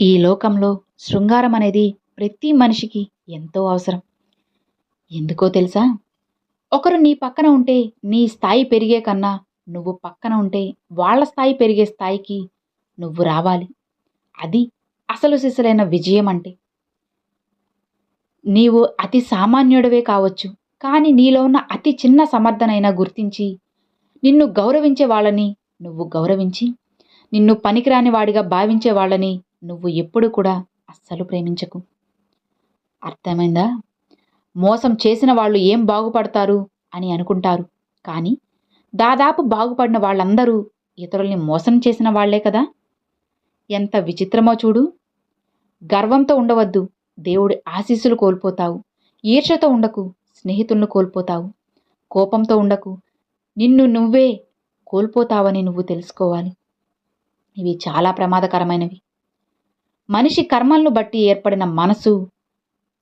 ఈ లోకంలో శృంగారం అనేది ప్రతి మనిషికి ఎంతో అవసరం. ఎందుకో తెలుసా? ఒకరు నీ పక్కన ఉంటే నీ స్థాయి పెరిగే కన్నా నువ్వు పక్కన ఉంటే వాళ్ళ స్థాయి పెరిగే స్థాయికి నువ్వు రావాలి. అది అసలు సిసలైన విజయం అంటే. నీవు అతి సామాన్యుడవే కావచ్చు కానీ నీలో ఉన్న అతి చిన్న సమర్థనైనా గుర్తించి నిన్ను గౌరవించే వాళ్ళని నువ్వు గౌరవించి నిన్ను పనికిరాని వాడిగా భావించే వాళ్ళని నువ్వు ఎప్పుడు కూడా అస్సలు ప్రేమించకు. అర్థమైందా? మోసం చేసిన వాళ్ళు ఏం బాగుపడతారు అని అనుకుంటారు. కానీ దాదాపు బాగుపడిన వాళ్ళందరూ ఇతరుల్ని మోసం చేసిన వాళ్ళే కదా? ఎంత విచిత్రమో చూడు. గర్వంతో ఉండవద్దు. దేవుడి ఆశీస్సులు కోల్పోతావు. ఈర్షతో ఉండకు. స్నేహితులను కోల్పోతావు. కోపంతో ఉండకు. నిన్ను నువ్వే కోల్పోతావని నువ్వు తెలుసుకోవాలి. ఇవి చాలా ప్రమాదకరమైనవి. మనిషి కర్మలను బట్టి ఏర్పడిన మనసు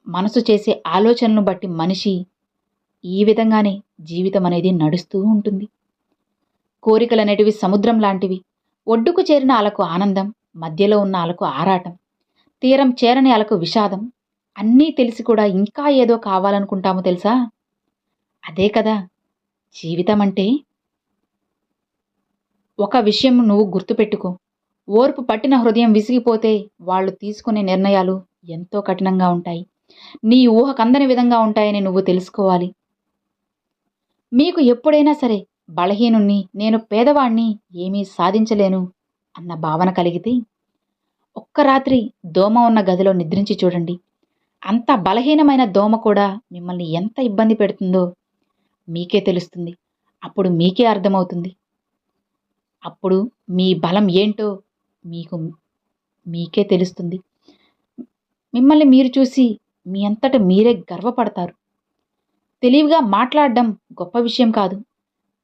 మనసు చేసే ఆలోచనలను బట్టి మనిషి ఈ విధంగానే జీవితం అనేది నడుస్తూ ఉంటుంది. కోరికలు అనేటివి సముద్రం లాంటివి ఒడ్డుకు చేరిన అలకు ఆనందం మధ్యలో ఉన్న అలకు ఆరాటం తీరం చేరని అలకు విషాదం అన్నీ తెలిసి కూడా ఇంకా ఏదో కావాలనుకుంటాము తెలుసా? అదే కదా జీవితం అంటే. ఒక విషయం నువ్వు గుర్తుపెట్టుకో. ఓర్పు పట్టిన హృదయం విసిగిపోతే వాళ్ళు తీసుకునే నిర్ణయాలు ఎంతో కఠినంగా ఉంటాయి. నీ ఊహకందని విధంగా ఉంటాయని నువ్వు తెలుసుకోవాలి. మీకు ఎప్పుడైనా సరే బలహీనుణ్ణి నేను పేదవాణ్ణి ఏమీ సాధించలేను అన్న భావన కలిగితే ఒక్క రాత్రి దోమ ఉన్న గదిలో నిద్రించి చూడండి. అంత బలహీనమైన దోమ కూడా మిమ్మల్ని ఎంత ఇబ్బంది పెడుతుందో మీకే తెలుస్తుంది. అప్పుడు మీకే అర్థమవుతుంది. అప్పుడు మీ బలం ఏంటో మీకు మీకే తెలుస్తుంది. మిమ్మల్ని మీరు చూసి మీ అంతట మీరే గర్వపడతారు. తెలివిగా మాట్లాడడం గొప్ప విషయం కాదు.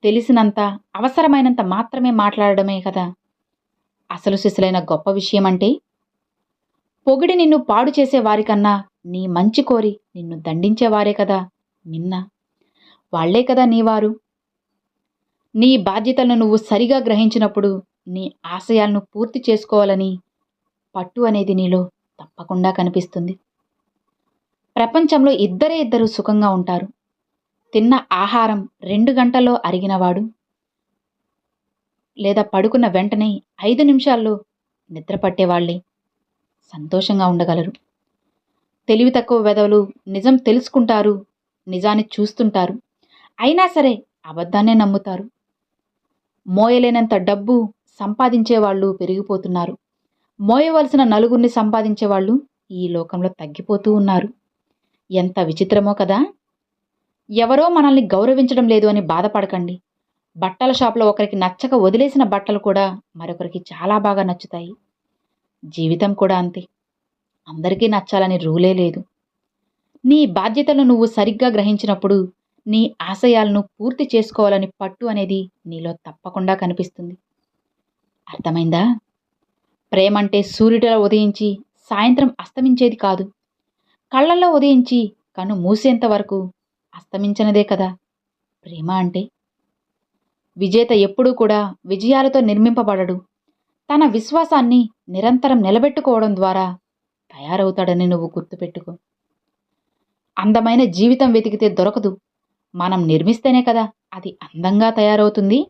తెలిసినంత అవసరమైనంత మాత్రమే మాట్లాడడమే కదా. అసలు సిసలైన గొప్ప విషయం అంటే? పొగిడి నిన్ను పాడు చేసే వారికన్నా నీ మంచి కోరి నిన్ను దండించేవారే కదా నిన్న. వాళ్ళే కదా నీవారు. నీ బాధ్యతలను నువ్వు సరిగా గ్రహించినప్పుడు నీ ఆశయాలను పూర్తి చేసుకోవాలని పట్టు అనేది నీలో తప్పకుండా కనిపిస్తుంది. ప్రపంచంలో ఇద్దరే ఇద్దరు సుఖంగా ఉంటారు. తిన్న ఆహారం రెండు గంటల్లో అరిగినవాడు లేదా పడుకున్న వెంటనే ఐదు నిమిషాల్లో నిద్ర పట్టేవాళ్ళే సంతోషంగా ఉండగలరు. తెలివి తక్కువ వెధవలు నిజం తెలుసుకుంటారు నిజాన్ని చూస్తుంటారు. అయినా సరే అబద్ధాన్నే నమ్ముతారు. మోయలేనంత డబ్బు సంపాదించే వాళ్ళు పెరిగిపోతున్నారు. మోయవలసిన నలుగురిని సంపాదించే వాళ్ళు ఈ లోకంలో తగ్గిపోతూ ఉన్నారు. ఎంత విచిత్రమో కదా! ఎవరో మనల్ని గౌరవించడం లేదు అని బాధపడకండి. బట్టల షాప్లో ఒకరికి నచ్చక వదిలేసిన బట్టలు కూడా మరొకరికి చాలా బాగా నచ్చుతాయి. జీవితం కూడా అంతే. అందరికీ నచ్చాలని రూలే లేదు. నీ బాధ్యతలు నువ్వు సరిగ్గా గ్రహించినప్పుడు నీ ఆశయాలను పూర్తి చేసుకోవాలని పట్టు అనేది నీలో తప్పకుండా కనిపిస్తుంది. అర్థమైందా? ప్రేమంటే సూర్యుడిలో ఉదయించి సాయంత్రం అస్తమించేది కాదు. కళ్ళల్లో ఉదయించి కన్ను మూసేంత వరకు అస్తమించనదే కదా. ప్రేమ అంటే? విజేత ఎప్పుడూ కూడా విజయాలతో నిర్మింపబడడు. తన విశ్వాసాన్ని నిరంతరం నిలబెట్టుకోవడం ద్వారా తయారవుతాడని నువ్వు గుర్తుపెట్టుకో. అందమైన జీవితం వెతికితే దొరకదు. మనం నిర్మిస్తేనే కదా అది అందంగా తయారవుతుంది.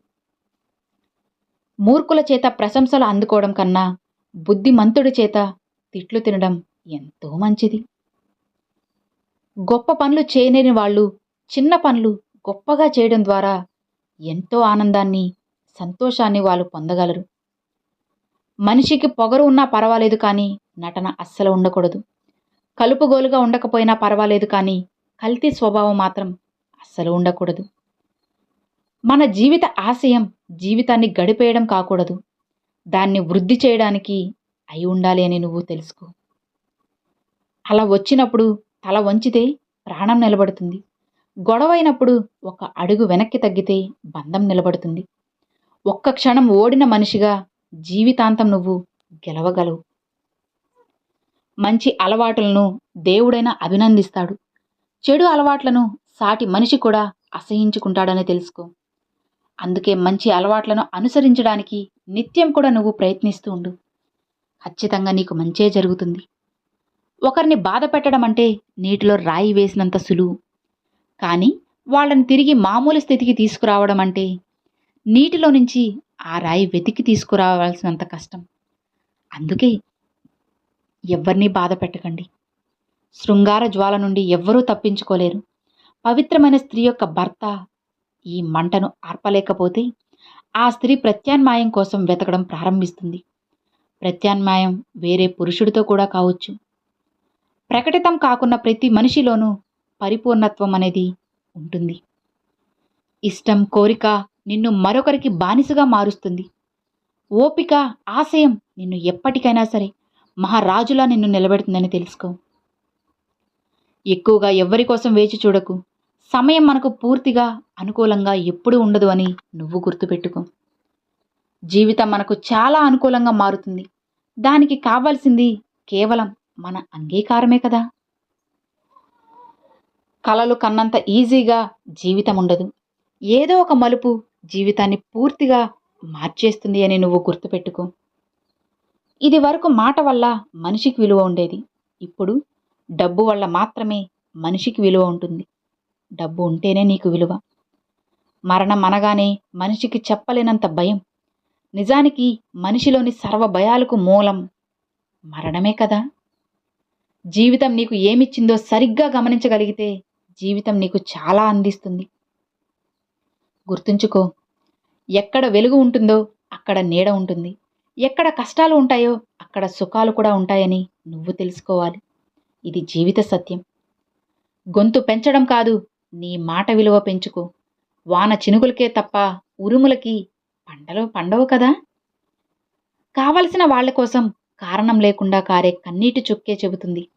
మూర్ఖుల చేత ప్రశంసలు అందుకోవడం కన్నా బుద్ధిమంతుడి చేత తిట్లు తినడం ఎంతో మంచిది. గొప్ప పనులు చేయలేని వాళ్ళు చిన్న పనులు గొప్పగా చేయడం ద్వారా ఎంతో ఆనందాన్ని సంతోషాన్ని వాళ్ళు పొందగలరు. మనిషికి పొగరు ఉన్నా పర్వాలేదు కానీ నటన అస్సలు ఉండకూడదు. కలుపుగోలుగా ఉండకపోయినా పర్వాలేదు కానీ కల్తీ స్వభావం మాత్రం అస్సలు ఉండకూడదు. మన జీవిత ఆశయం జీవితాన్ని గడిపేయడం కాకూడదు. దాన్ని వృద్ధి చేయడానికి అయి ఉండాలి అని నువ్వు తెలుసుకో. అలా వచ్చినప్పుడు తల వంచితే ప్రాణం నిలబడుతుంది. గొడవైనప్పుడు ఒక అడుగు వెనక్కి తగ్గితే బంధం నిలబడుతుంది. ఒక్క క్షణం ఓడిన మనిషిగా జీవితాంతం నువ్వు గెలవగలవు. మంచి అలవాటులను దేవుడైనా అభినందిస్తాడు. చెడు అలవాట్లను సాటి మనిషి కూడా అసహించుకుంటాడని తెలుసుకో. అందుకే మంచి అలవాట్లను అనుసరించడానికి నిత్యం కూడా నువ్వు ప్రయత్నిస్తూ ఉండు. ఖచ్చితంగా నీకు మంచే జరుగుతుంది. ఒకరిని బాధ పెట్టడం అంటే నీటిలో రాయి వేసినంత సులువు. కానీ వాళ్ళని తిరిగి మామూలు స్థితికి తీసుకురావడం అంటే నీటిలో నుంచి ఆ రాయి వెతికి తీసుకురావాల్సినంత కష్టం. అందుకే ఎవరిని బాధ పెట్టకండి. శృంగార జ్వాల నుండి ఎవ్వరూ తప్పించుకోలేరు. పవిత్రమైన స్త్రీ యొక్క భర్త ఈ మంటను ఆర్పలేకపోతే ఆ స్త్రీ ప్రత్యామ్నాయం కోసం వెతకడం ప్రారంభిస్తుంది. ప్రత్యామ్నాయం వేరే పురుషుడితో కూడా కావచ్చు. ప్రకటితం కాకున్న ప్రతి మనిషిలోనూ పరిపూర్ణత్వం అనేది ఉంటుంది. ఇష్టం కోరిక నిన్ను మరొకరికి బానిసగా మారుస్తుంది. ఓపిక ఆశయం నిన్ను ఎప్పటికైనా సరే మహారాజులా నిన్ను నిలబెడుతుందని తెలుసుకో. ఎక్కువగా ఎవ్వరి కోసం వేచి చూడకు. సమయం మనకు పూర్తిగా అనుకూలంగా ఎప్పుడూ ఉండదు అని నువ్వు గుర్తుపెట్టుకో. జీవితం మనకు చాలా అనుకూలంగా మారుతుంది. దానికి కావాల్సింది కేవలం మన అంగీకారమే కదా. కలలు కన్నంత ఈజీగా జీవితం ఉండదు. ఏదో ఒక మలుపు జీవితాన్ని పూర్తిగా మార్చేస్తుంది అని నువ్వు గుర్తుపెట్టుకో. ఇది వరకు మాట వల్ల మనిషికి విలువ ఉండేది. ఇప్పుడు డబ్బు వల్ల మాత్రమే మనిషికి విలువ ఉంటుంది. డబ్బు ఉంటేనే నీకు విలువ. మరణం అనగానే మనిషికి చెప్పలేనంత భయం. నిజానికి మనిషిలోని సర్వ భయాలకు మూలం మరణమే కదా. జీవితం నీకు ఏమిచ్చిందో సరిగ్గా గమనించగలిగితే జీవితం నీకు చాలా అందిస్తుంది. గుర్తుంచుకో ఎక్కడ వెలుగు ఉంటుందో అక్కడ నీడ ఉంటుంది. ఎక్కడ కష్టాలు ఉంటాయో అక్కడ సుఖాలు కూడా ఉంటాయని నువ్వు తెలుసుకోవాలి. ఇది జీవిత సత్యం. గొంతు పెంచడం కాదు నీ మాట విలువ పెంచుకో. వాన చినుకులకే తప్ప ఉరుములకి పంటలు పండవు కదా? కావలసిన వాళ్ళ కోసం కారణం లేకుండా కారే కన్నీటి చుక్కే చెబుతుంది.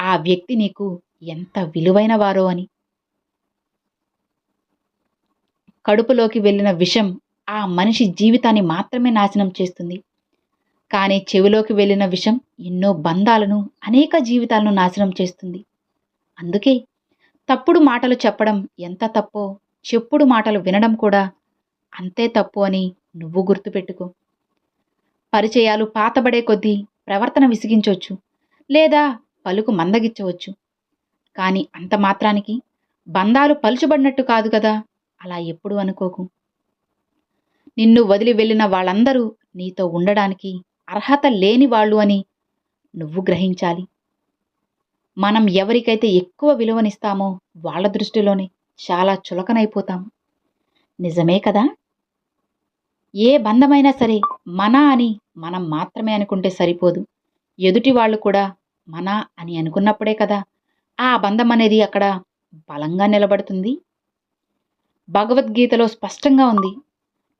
ఆ వ్యక్తి నీకు ఎంత విలువైన వారో అని. కడుపులోకి వెళ్ళిన విషం ఆ మనిషి జీవితాన్ని మాత్రమే నాశనం చేస్తుంది. కానీ చెవిలోకి వెళ్ళిన విషం ఎన్నో బంధాలను అనేక జీవితాలను నాశనం చేస్తుంది. అందుకే తప్పుడు మాటలు చెప్పడం ఎంత తప్పో చెప్పుడు మాటలు వినడం కూడా అంతే తప్పు అని నువ్వు గుర్తుపెట్టుకో. పరిచయాలు పాతబడే కొద్దీ ప్రవర్తన విసిగించవచ్చు లేదా పలుకు మందగించవచ్చు. కానీ అంత మాత్రానికి బంధాలు పలుచబడినట్టు కాదు కదా అలా ఎప్పుడు అనుకోకు. నిన్ను వదిలి వెళ్ళిన వాళ్ళందరూ నీతో ఉండడానికి అర్హత లేని వాళ్ళు అని నువ్వు గ్రహించాలి. మనం ఎవరికైతే ఎక్కువ విలువనిస్తామో వాళ్ళ దృష్టిలోనే చాలా చులకనైపోతాం. నిజమే కదా? ఏ బంధమైనా సరే మన అని మనం మాత్రమే అనుకుంటే సరిపోదు. ఎదుటి వాళ్ళు కూడా మన అని అనుకున్నప్పుడే కదా ఆ బంధం అనేది అక్కడ బలంగా నిలబడుతుంది. భగవద్గీతలో స్పష్టంగా ఉంది.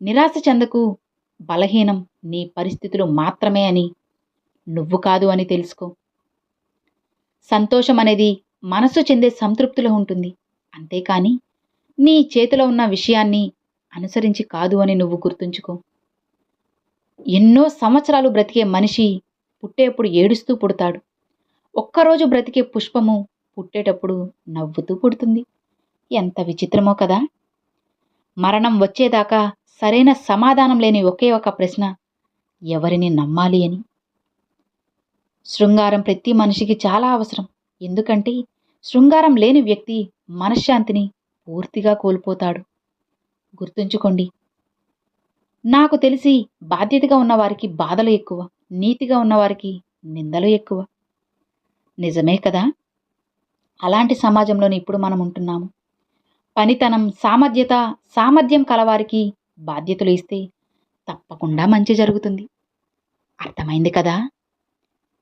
నిరాశ చెందకు బలహీనం నీ పరిస్థితులు మాత్రమే అని నువ్వు కాదు అని తెలుసుకో. సంతోషం అనేది మనసు చెందే సంతృప్తిలో ఉంటుంది. అంతేకాని నీ చేతిలో ఉన్న విషయాన్ని అనుసరించి కాదు అని నువ్వు గుర్తుంచుకో. ఎన్నో సంవత్సరాలు బ్రతికే మనిషి పుట్టేప్పుడు ఏడుస్తూ పుడతాడు. ఒక్కరోజు బ్రతికే పుష్పము పుట్టేటప్పుడు నవ్వుతూ పుడుతుంది. ఎంత విచిత్రమో కదా! మరణం వచ్చేదాకా సరైన సమాధానం లేని ఒకే ఒక ప్రశ్న ఎవరిని నమ్మాలి అని? శృంగారం ప్రతి మనిషికి చాలా అవసరం. ఎందుకంటే శృంగారం లేని వ్యక్తి మనశ్శాంతిని పూర్తిగా కోల్పోతాడు. గుర్తుంచుకోండి నాకు తెలిసి బాధ్యతగా ఉన్నవారికి బాధలు ఎక్కువ నీతిగా ఉన్నవారికి నిందలు ఎక్కువ. నిజమే కదా? అలాంటి సమాజంలోనే ఇప్పుడు మనం ఉంటున్నాము. పనితనం సామర్థ్యత సామర్థ్యం కలవారికి బాధ్యతలు ఇస్తే తప్పకుండా మంచి జరుగుతుంది. అర్థమైంది కదా?